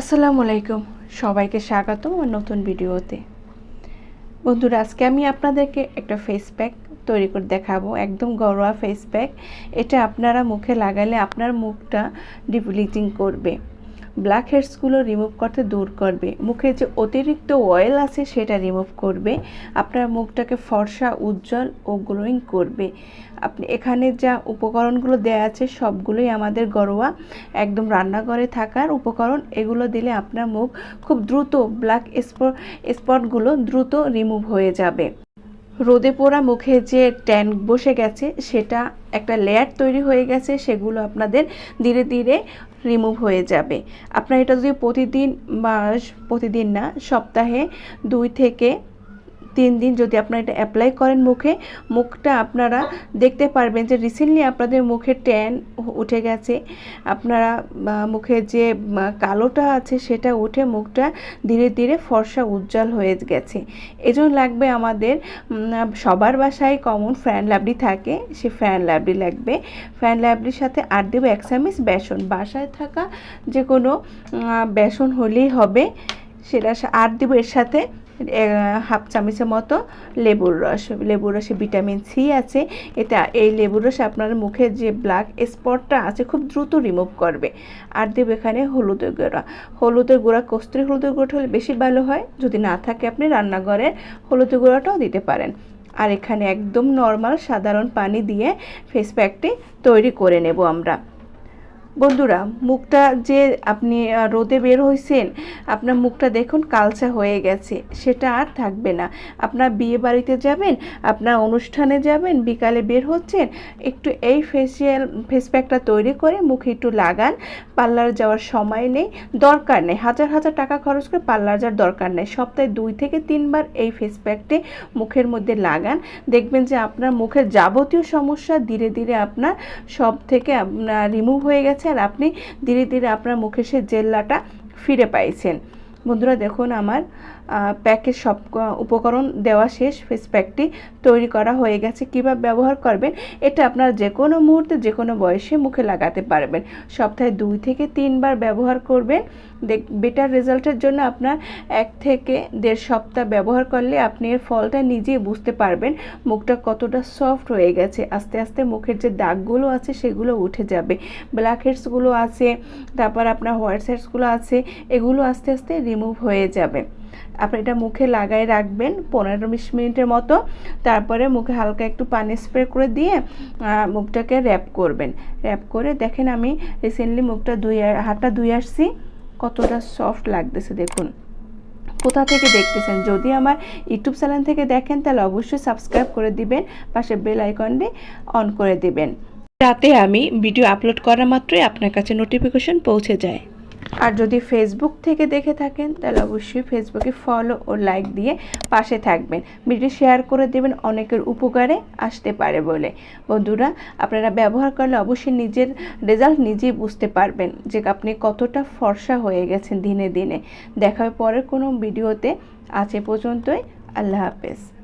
আসসালামু আলাইকুম। সবাইকে স্বাগত আমার নতুন ভিডিওতে। বন্ধুরা, আজকে আমি আপনাদেরকে একটা ফেস প্যাক তৈরি করে দেখাবো, একদম ঘরোয়া ফেস প্যাক এটা আপনারা মুখে লাগালে আপনার মুখটা ডিপ্লিটিং করবে। ব্ল্যাক হেডসগুলো রিমুভ করতে দূর করবে। মুখে যে অতিরিক্ত অয়েল আছে সেটা রিমুভ করবে। আপনার মুখটাকে ফর্সা, উজ্জ্বল ও গ্লোয়িং করবে। আপনি এখানে যা উপকরণগুলো দেওয়া আছে সবগুলোই আমাদের ঘরোয়া একদম রান্নাঘরে থাকার উপকরণ। এগুলো দিলে আপনার মুখ খুব দ্রুত ব্ল্যাক স্পট স্পটগুলো দ্রুত রিমুভ হয়ে যাবে। রোদে পোড়া মুখে যে ট্যান বসে গেছে, সেটা একটা লেয়ার তৈরি হয়ে গেছে, সেগুলো আপনাদের ধীরে ধীরে রিমুভ হয়ে যাবে। আপনার এটা যদি প্রতিদিন বা প্রতিদিন না, সপ্তাহে দুই থেকে তিন দিন যদি আপনারা এটা অ্যাপ্লাই করেন মুখে, মুখটা আপনারা দেখতে পারবেন যে রিসেন্টলি আপনাদের মুখে ট্যান উঠে গেছে। আপনারা মুখে যে কালোটা আছে সেটা উঠে মুখটা ধীরে ধীরে ফর্সা উজ্জ্বল হয়ে গেছে। এজন্য লাগবে আমাদের সবার বাসায় কমন ফ্যান লাবড়ি থাকে, সে ফ্যান লাবড়ি লাগবে। ফ্যান লাবড়ির সাথে আর দেবো এক চামিচ বেসন। বাসায় থাকা যে কোনো বেসন হলেই হবে, সেটা আর দেবো এর সাথে হাফ চামচের মতো লেবুর রস, লেবুর রসে ভিটামিন সি আছে। এটা, এই লেবুর রস আপনার মুখে যে ব্ল্যাক স্পটটা আছে খুব দ্রুত রিমুভ করবে। আর দেব এখানে হলুদের গুঁড়া। হলুদের গুঁড়া, কস্তুরি হলুদের গুঁড়োটা হলে বেশি ভালো হয়। যদি না থাকে আপনি রান্নাঘরের হলুদের গুঁড়াটাও দিতে পারেন। আর এখানে একদম নর্মাল সাধারণ পানি দিয়ে ফেস প্যাকটি তৈরি করে নেব আমরা। বন্ধুরা, মুখটা যে আপনি রোদে বের হয়েছেন আপনার মুখটা দেখুন কালচা হয়ে গেছে, সেটা আর থাকবে না। আপনার বিয়ে বাড়িতে যাবেন, আপনার অনুষ্ঠানে যাবেন, বিকালে বের হচ্ছেন, একটু এই ফেসিয়াল ফেস প্যাকটা তৈরি করে মুখে একটু লাগান, পার্লার যাওয়ার সময় নেই, দরকার নেই। হাজার হাজার টাকা খরচ করে পার্লার যাওয়ার দরকার নেই। সপ্তাহে দুই থেকে তিনবার এই ফেস প্যাকটি মুখের মধ্যে লাগান। দেখবেন যে আপনার মুখের যাবতীয় সমস্যা ধীরে ধীরে আপনার সব থেকে আপনার রিমুভ হয়ে গেছে। আর আপনি ধীরে ধীরে আপনার মুখে সে জেল্লাটা ফিরে পাইছেন। বন্ধুরা দেখুন আমার প্যাকের সব উপকরণ দেওয়া শেষ ফেস প্যাকটি তৈরি করা হয়ে গেছে। কীভাবে ব্যবহার করবেন? এটা আপনার যে কোনো মুহূর্তে যে কোনো বয়সে মুখে লাগাতে পারবেন। সপ্তাহে দুই থেকে তিনবার ব্যবহার করবেন। দেখ বেটার রেজাল্টের জন্য আপনার এক থেকে দেড় সপ্তাহ ব্যবহার করলে আপনি এর ফলটা নিজেই বুঝতে পারবেন। মুখটা কতটা সফট হয়ে গেছে। আস্তে আস্তে মুখের যে দাগগুলো আছে, সেগুলো উঠে যাবে। ব্ল্যাক হেডসগুলো আছে, তারপর আপনার হোয়াইট হেডসগুলো আছে, এগুলো আস্তে আস্তে রিমুভ হয়ে যাবে। আপনি এটা মুখে লাগাই রাখবেন পনেরো বিশ মিনিটের মতো। তারপরে মুখে হালকা একটু পানি স্প্রে করে দিয়ে মুখটাকে র্যাপ করবেন। র্যাপ করে দেখেন আমি রিসেন্টলি মুখটা ধুয়ে হাতটা ধুয়ে আসছি। কতটা সফট লাগতেছে দেখুন। কোথা থেকে দেখতেছেন? যদি আমার ইউটিউব চ্যানেল থেকে দেখেন, তাহলে অবশ্যই সাবস্ক্রাইব করে দিবেন, পাশে বেল আইকনটি অন করে দিবেন। যাতে আমি ভিডিও আপলোড করা মাত্রই আপনার কাছে নোটিফিকেশন পৌঁছে যায়। আর যদি ফেসবুক থেকে দেখে থাকেন, তাহলে অবশ্যই ফেসবুকে ফলো ও লাইক দিয়ে পাশে থাকবেন। ভিডিও শেয়ার করে দেবেন, অনেকের উপকারে আসতে পারে বলে। বন্ধুরা, আপনারা ব্যবহার করলে অবশ্যই নিজের রেজাল্ট নিজেই বুঝতে পারবেন যে আপনি কতটা ফর্সা হয়ে গেছেন দিনে দিনে। দেখা পরের কোনো ভিডিওতে। আছে পর্যন্তই। আল্লাহ হাফেজ।